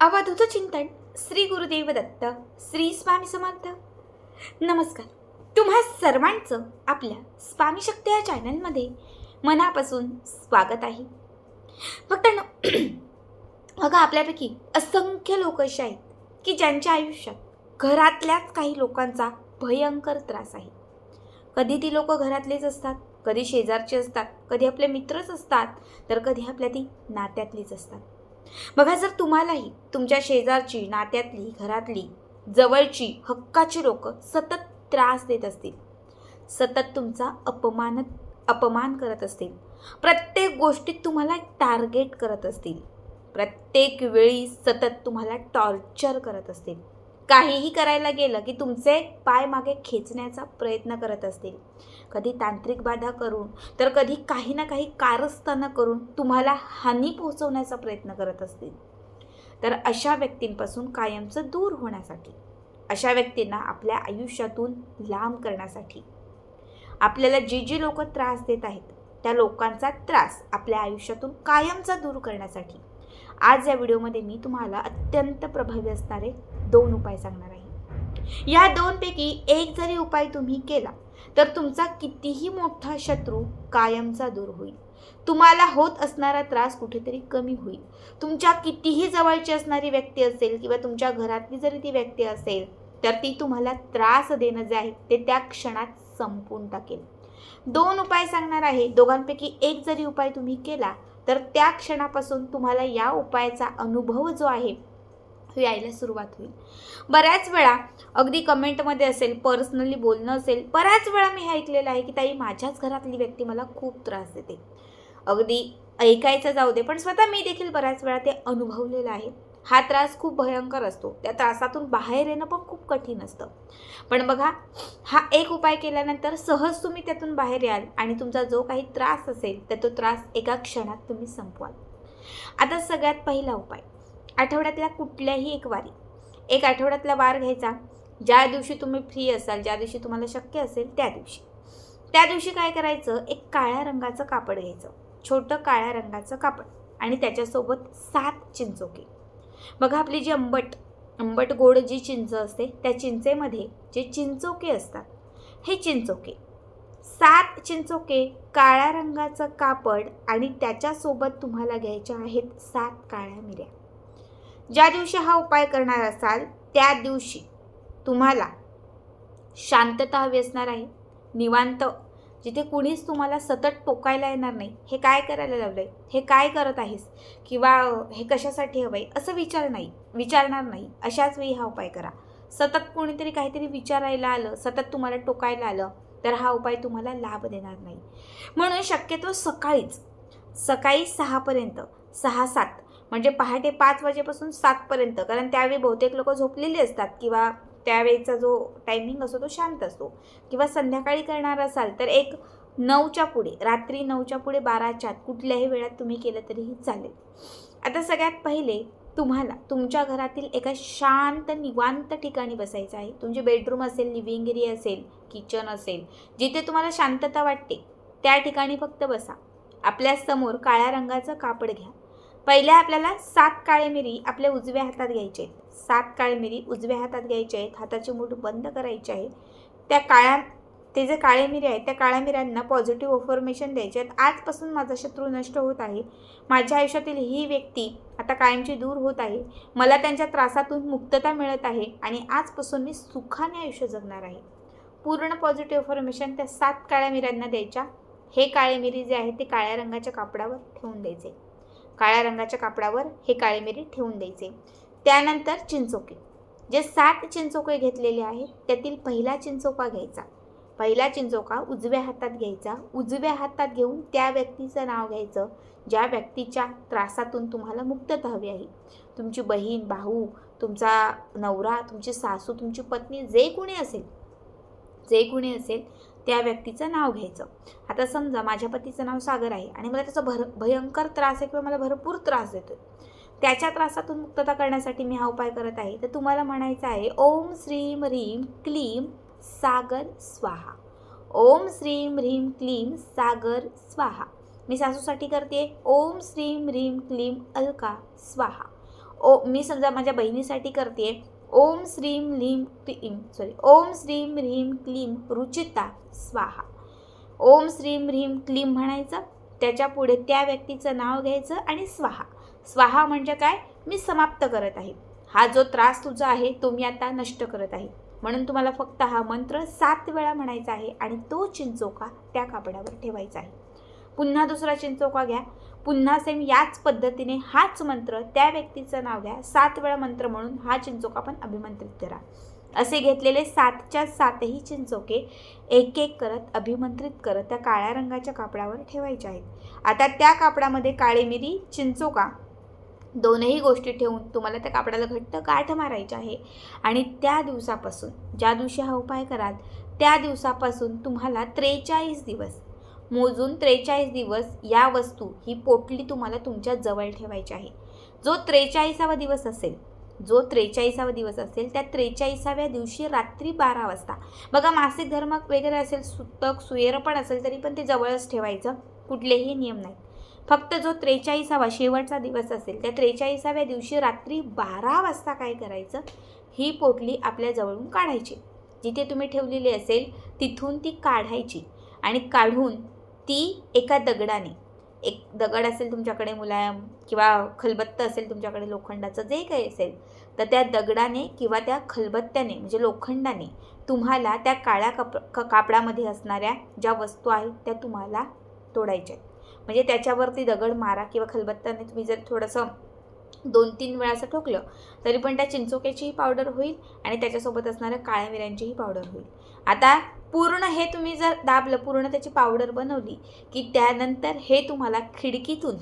अवधूत चिंतन श्री गुरुदेव दत्त श्री स्वामी समर्थ. नमस्कार. तुम्हा सर्वांचं आपल्या स्वामी शक्ती या चॅनलमध्ये मनापासून स्वागत आहे. फक्त अगं आपल्यापैकी असंख्य लोक असे आहेत की ज्यांच्या आयुष्यात घरातल्याच काही लोकांचा भयंकर त्रास आहे. कधी ती लोक घरातलेच असतात कधी शेजारचे असतात कधी आपले मित्रच असतात तर कधी आपल्या ती नात्यातलीच असतात. बघा जर तुम्हालाही तुमच्या शेजारची नात्यातली घरातली जवळची हक्काची लोक सतत त्रास देत असतील सतत तुमचा अपमान अपमान करत असतील प्रत्येक गोष्टीत तुम्हाला टार्गेट करत असतील प्रत्येक वेळी सतत तुम्हाला टॉर्चर करत असतील काहीही करायला गेलं की तुमचे पाय मागे खेचण्याचा प्रयत्न करत असतील. कधी तांत्रिक बाधा करून तर कधी काही ना काही कारस्थानं करून तुम्हाला हानी पोहोचवण्याचा प्रयत्न करत असतील. तर अशा व्यक्तींपासून कायमचं दूर होण्यासाठी अशा व्यक्तींना आपल्या आयुष्यातून लांब करण्यासाठी आपल्याला जी जी लोक त्रास देत आहेत त्या लोकांचा त्रास आपल्या आयुष्यातून कायमचा दूर करण्यासाठी आज या व्हिडिओमध्ये मी तुम्हाला अत्यंत प्रभावी असणारे दोन उपाय सांगणार आहे. या दोनपैकी एक जरी उपाय तुम्ही केला तर तुमचा कितीही मोठा शत्रू कायमचा दूर होईल. तुम्हाला होत असणारा त्रास कुठेतरी कमी होईल. तुमच्या कितीही जवळची असणारी व्यक्ती असेल किंवा तुमच्या घरातली जरी ती व्यक्ती असेल तर ती तुम्हाला त्रास देणं जे आहे ते त्या क्षणात संपून टाकेल. दोन उपाय सांगणार आहे. दोघांपैकी एक जरी उपाय तुम्ही केला तर त्या क्षणापासून तुम्हाला या उपायाचा अनुभव जो आहे यायला सुरुवात होईल. बऱ्याच वेळा अगदी कमेंटमध्ये असेल पर्सनली बोलणं असेल बऱ्याच वेळा मी हे ऐकलेलं आहे की ताई माझ्याच घरातली व्यक्ती मला खूप त्रास देते. अगदी ऐकायचं जाऊ दे पण स्वतः मी देखील बऱ्याच वेळा ते अनुभवलेलं आहे. हा त्रास खूप भयंकर असतो. त्या त्रासातून बाहेर येणं पण खूप कठीण असतं. पण बघा हा एक उपाय केल्यानंतर सहज तुम्ही त्यातून बाहेर याल आणि तुमचा जो काही त्रास असेल तर तो त्रास एका क्षणात तुम्ही संपवाल. आता सगळ्यात पहिला उपाय. आठवड्यातल्या कुठल्याही एक वारी. एक आठवड्यातला वार घ्यायचा. ज्या दिवशी तुम्ही फ्री असाल ज्या दिवशी तुम्हाला शक्य असेल त्या दिवशी. त्या दिवशी काय करायचं? एक काळ्या रंगाचं कापड घ्यायचं. छोटं काळ्या रंगाचं कापड आणि त्याच्यासोबत सात चिंचोके. बघा आपली जी आंबट आंबट गोड जी चिंच असते त्या चिंचेमध्ये जे चिंचोके असतात हे चिंचोके. सात चिंचोके काळ्या रंगाचं कापड आणि त्याच्यासोबत तुम्हाला घ्यायच्या आहेत सात काळ्या मिऱ्या. ज्या दिवशी हा उपाय करणार असाल त्या दिवशी तुम्हाला शांतता हवी असणार आहे. निवांत. जिथे कुणीच तुम्हाला सतत टोकायला येणार नाही. हे काय करायला लावलं आहे हे काय करत आहेस? किंवा हे कशासाठी हवं आहे असं विचार नाही. विचारणार नाही. अशाच वेळी हा उपाय करा. सतत कोणीतरी काहीतरी विचारायला आलं सतत तुम्हाला टोकायला आलं तर हा उपाय तुम्हाला लाभ देणार नाही. म्हणून शक्यतो सकाळीच सकाळी सहापर्यंत सहा सात म्हणजे पहाटे पाच वाजेपासून सातपर्यंत कारण त्यावेळी बहुतेक लोक झोपलेली असतात किंवा त्यावेळेचा जो टायमिंग असतो तो शांत असतो. किंवा संध्याकाळी करणार असाल तर एक नऊच्या पुढे रात्री नऊच्या पुढे बाराच्या कुठल्याही वेळात तुम्ही केलं तरीही चालेल. आता सगळ्यात पहिले तुम्हाला तुमच्या घरातील एका शांत निवांत ठिकाणी बसायचं आहे. तुमची बेडरूम असेल लिव्हिंग एरिया असेल किचन असेल जिथे तुम्हाला शांतता वाटते त्या ठिकाणी फक्त बसा. आपल्यासमोर काळ्या रंगाचं कापड घ्या. पहिल्या आपल्याला सात काळे मिरी आपल्या उजव्या हातात घ्यायचे आहेत. सात काळे मिरी उजव्या हातात घ्यायचे आहेत. हाताची मूठ बंद करायची आहे. त्या काळ्या ते जे काळे मिरी आहेत त्या काळ्या मिऱ्यांना पॉझिटिव्ह अफर्मेशन द्यायचे आहेत. आजपासून माझा शत्रू नष्ट होत आहे. माझ्या आयुष्यातील ही व्यक्ती आता कायमची दूर होत आहे. मला त्यांच्या त्रासातून मुक्तता मिळत आहे आणि आजपासून मी सुखाने आयुष्य जगणार आहे. पूर्ण पॉझिटिव्ह अफर्मेशन त्या सात काळ्या मिऱ्यांना द्यायच्या. हे काळे मिरी जे आहे ते काळ्या रंगाच्या कापडावर ठेवून द्यायचे. काळ्या रंगाच्या कापडावर हे काळे मिरी ठेवून द्यायचे. त्यानंतर चिंचोके. जे सात चिंचोके घेतलेले आहेत त्यातील पहिला चिंचोका घ्यायचा. पहिला चिंचोका उजव्या हातात घ्यायचा. उजव्या हातात घेऊन त्या व्यक्तीचं नाव घ्यायचं ज्या व्यक्तीच्या त्रासातून तुम्हाला मुक्तता हवी आहे. तुमची बहीण भाऊ तुमचा नवरा तुमची सासू तुमची पत्नी जे कोणी असेल जे कोणी असेल त्या व्यक्तीचं नाव घ्यायचं. आता समजा माझ्या पतीचं नाव सागर आहे आणि मला त्याचा भर भयंकर त्रास आहे किंवा मला भरपूर त्रास देतो त्याच्या त्रासातून मुक्तता करण्यासाठी मी हा उपाय करत आहे. तर तुम्हाला म्हणायचं आहे ओम श्रीम ह्रीम क्लीम सागर स्वाहा. ओम श्रीम ह्रीम क्लीम सागर स्वाहा. मी सासूसाठी करते ओम श्रीम ह्रीम क्लीम अलका स्वाहा. ओ मी समजा माझ्या बहिणीसाठी करते ओम श्रीम लीम क्लीम सॉरी ओम श्रीम ह्रीम क्लीम रुचिता स्वाहा. ओम श्रीम ह्रीम क्लीम म्हणायचं त्याच्या पुढे त्या व्यक्तीचं नाव घ्यायचं आणि स्वाहा. स्वाहा म्हणजे काय? मी समाप्त करत आहे. हा जो त्रास तुझा आहे तो मी आता नष्ट करत आहे. म्हणून तुम्हाला फक्त हा मंत्र सात वेळा म्हणायचा आहे आणि तो चिंचोका त्या कापडावर ठेवायचा आहे. पुन्हा दुसरा चिंचोका घ्या. पुन्हा सेम याच पद्धतीने हाच मंत्र त्या व्यक्तीचं नाव घ्या. सात वेळा मंत्र म्हणून हा चिंचोका पण अभिमंत्रित करा. असे घेतलेले सातच्या सातही चिंचोके एक एक करत अभिमंत्रित करत त्या काळ्या रंगाच्या कापडावर ठेवायच्या आहेत. आता त्या कापडामध्ये काळी मिरी चिंचोका दोनही गोष्टी ठेवून तुम्हाला त्या कापडाला घट्ट गाठ मारायची आहे. आणि त्या दिवसापासून ज्या दिवशी हा उपाय कराल त्या दिवसापासून तुम्हाला त्रेचाळीस दिवस मोजून त्रेचाळीस दिवस या वस्तू ही पोटली तुम्हाला तुमच्या जवळ ठेवायची आहे. जो त्रेचाळीसावा दिवस असेल जो त्रेचाळीसावा दिवस असेल त्या त्रेचाळीसाव्या दिवशी रात्री बारा वाजता. बघा मासिक धर्म वगैरे असेल सुतक सुयेर पण असेल तरी पण ते जवळच ठेवायचं. कुठलेही नियम नाही फक्त जो त्रेचाळीसावा शेवटचा दिवस असेल त्या त्रेचाळीसाव्या दिवशी रात्री बारा वाजता काय करायचं? ही पोटली आपल्या जवळून काढायची. जिथे तुम्ही ठेवलेली असेल तिथून ती काढायची. आणि काढून ती एका दगडाने. एक दगड असेल तुमच्याकडे मुलायम किंवा खलबत्ता असेल तुमच्याकडे लोखंडाचं जे काही असेल तर त्या दगडाने किंवा त्या खलबत्त्याने म्हणजे लोखंडाने तुम्हाला त्या काळ्या कप क कापडामध्ये असणाऱ्या ज्या वस्तू आहेत त्या तुम्हाला तोडायच्या आहेत. म्हणजे त्याच्यावरती दगड मारा किंवा खलबत्त्याने तुम्ही जर थोडंसं दोन तीन वेळा असं ठोकलं तरी पण त्या चिंचोक्याचीही पावडर होईल आणि त्याच्यासोबत असणाऱ्या काळ्या मिऱ्यांचीही पावडर होईल. आता पूर्ण हे तुम्ही जर दाबलं पूर्ण त्याची पावडर बनवली की त्यानंतर हे तुम्हाला खिडकीतून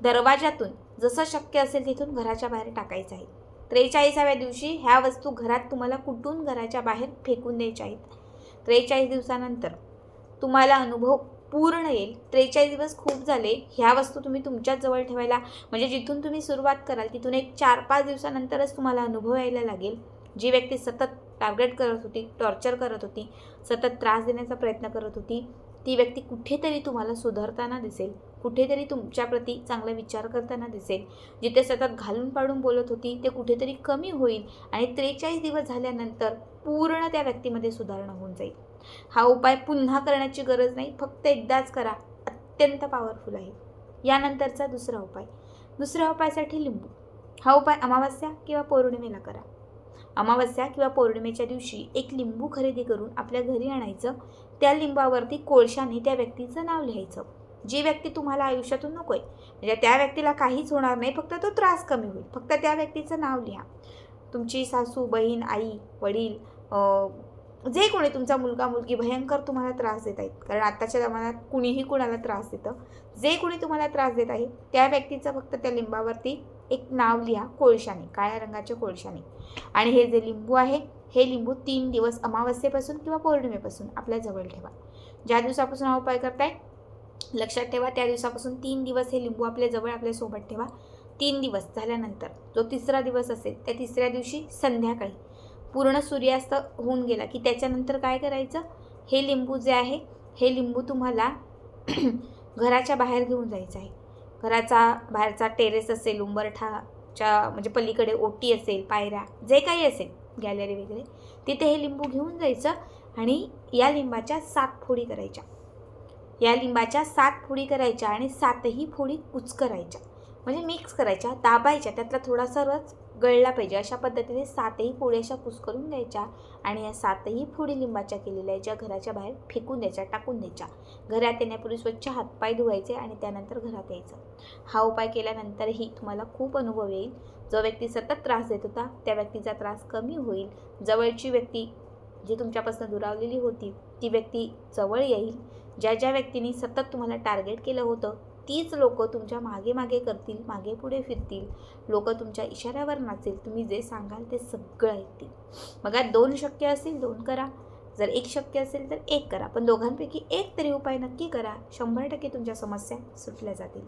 दरवाजातून जसं शक्य असेल तिथून घराच्या बाहेर टाकायचं आहे. त्रेचाळीसाव्या दिवशी ह्या वस्तू घरात तुम्हाला कुठून घराच्या बाहेर फेकून द्यायच्या आहेत? त्रेचाळीस दिवसानंतर तुम्हाला अनुभव पूर्ण येईल. त्रेचाळीस दिवस खूप झाले. ह्या वस्तू तुम्ही तुमच्याच जवळ ठेवायला म्हणजे जिथून तुम्ही सुरुवात कराल तिथून एक चार पाच दिवसानंतरच तुम्हाला अनुभव यायला लागेल. जी व्यक्ती सतत टार्गेट करत होती टॉर्चर करत होती सतत त्रास देण्याचा प्रयत्न करत होती ती व्यक्ती कुठेतरी तुम्हाला सुधारताना दिसेल. कुठेतरी तुमच्याप्रती चांगला विचार करताना दिसेल. जिथे सतत घालून पाडून बोलत होती ते कुठेतरी कमी होईल आणि त्रेचाळीस दिवस झाल्यानंतर पूर्ण त्या व्यक्तीमध्ये सुधारणा होऊन जाईल. हा उपाय पुन्हा करण्याची गरज नाही फक्त एकदाच करा. अत्यंत पॉवरफुल आहे. यानंतरचा दुसरा उपाय. दुसऱ्या उपायासाठी लिंबू. हा उपाय अमावस्या किंवा पौर्णिमेला करा. अमावस्या किंवा पौर्णिमेच्या दिवशी एक लिंबू खरेदी करून आपल्या घरी आणायचं. त्या लिंबावरती कोळशाने त्या व्यक्तीचं नाव लिहायचं. जी व्यक्ती तुम्हाला आयुष्यातून नको आहे म्हणजे त्या व्यक्तीला काहीच होणार नाही फक्त तो त्रास कमी होईल. फक्त त्या व्यक्तीचं नाव लिहा. तुमची सासू बहीण आई वडील जे कोणी तुमचा मुलगा मुलगी भयंकर तुम्हाला त्रास देत आहेत. कारण आत्ताच्या जमान्यात कुणीही कुणाला त्रास देतं. जे कोणी तुम्हाला त्रास देत आहे त्या व्यक्तीचं फक्त त्या लिंबावरती एक नाव लिहा कोळशाने काळ्या रंगाच्या कोळशाने. आणि हे जे लिंबू आहे हे लिंबू तीन दिवस अमावस्येपासून किंवा पौर्णिमेपासून आपल्या जवळ ठेवा. ज्या दिवसापासून हा उपाय करताय लक्षात ठेवा त्या दिवसापासून तीन दिवस हे लिंबू आपल्या जवळ आपल्यासोबत ठेवा. तीन दिवस झाल्यानंतर जो तिसरा दिवस असेल त्या तिसऱ्या दिवशी संध्याकाळी पूर्ण सूर्यास्त होऊन गेला की त्याच्यानंतर काय करायचं? हे लिंबू जे आहे हे लिंबू तुम्हाला घराच्या बाहेर घेऊन जायचं आहे. घराचा बाहेरचा टेरेस असेल उंबरठाच्या म्हणजे पलीकडे ओटी असेल पायऱ्या जे काही असेल गॅलरी वगैरे तिथे हे लिंबू घेऊन जायचं आणि या लिंबाच्या सात फोडी करायच्या. या लिंबाच्या सात फोडी करायच्या आणि सातही फोडी कुच करायच्या. म्हणजे मिक्स करायच्या दाबायच्या. त्यातला थोडासा रस गळला पाहिजे. अशा पद्धतीने सातही फोडी अशा कुस करून आणि या सातही फोडी लिंबाच्या केलेल्या ज्या घराच्या बाहेर फेकून द्यायच्या टाकून द्यायच्या. घरात येण्यापूर्वी स्वच्छ हातपाय धुवायचे आणि त्यानंतर घरात यायचं. हा उपाय केल्यानंतरही तुम्हाला खूप अनुभव येईल. जो व्यक्ती सतत त्रास देत होता त्या व्यक्तीचा त्रास कमी होईल. जवळची व्यक्ती जी तुमच्यापासून दुरावलेली होती ती व्यक्ती जवळ येईल. ज्या ज्या व्यक्तींनी सतत तुम्हाला टार्गेट केलं होतं तीच लोक तुमच्या मागे मागे करतील मागे पुढे फिरतील. लोक तुमच्या इशाऱ्यावर नाचेल तुम्ही जे सांगाल ते सगळं ऐकतील. बघा दोन शक्य असेल दोन करा. जर एक शक्य असेल तर एक करा. पण दोघांपैकी एक तरी उपाय नक्की करा. शंभर टक्के तुमच्या समस्या सुटल्या जातील.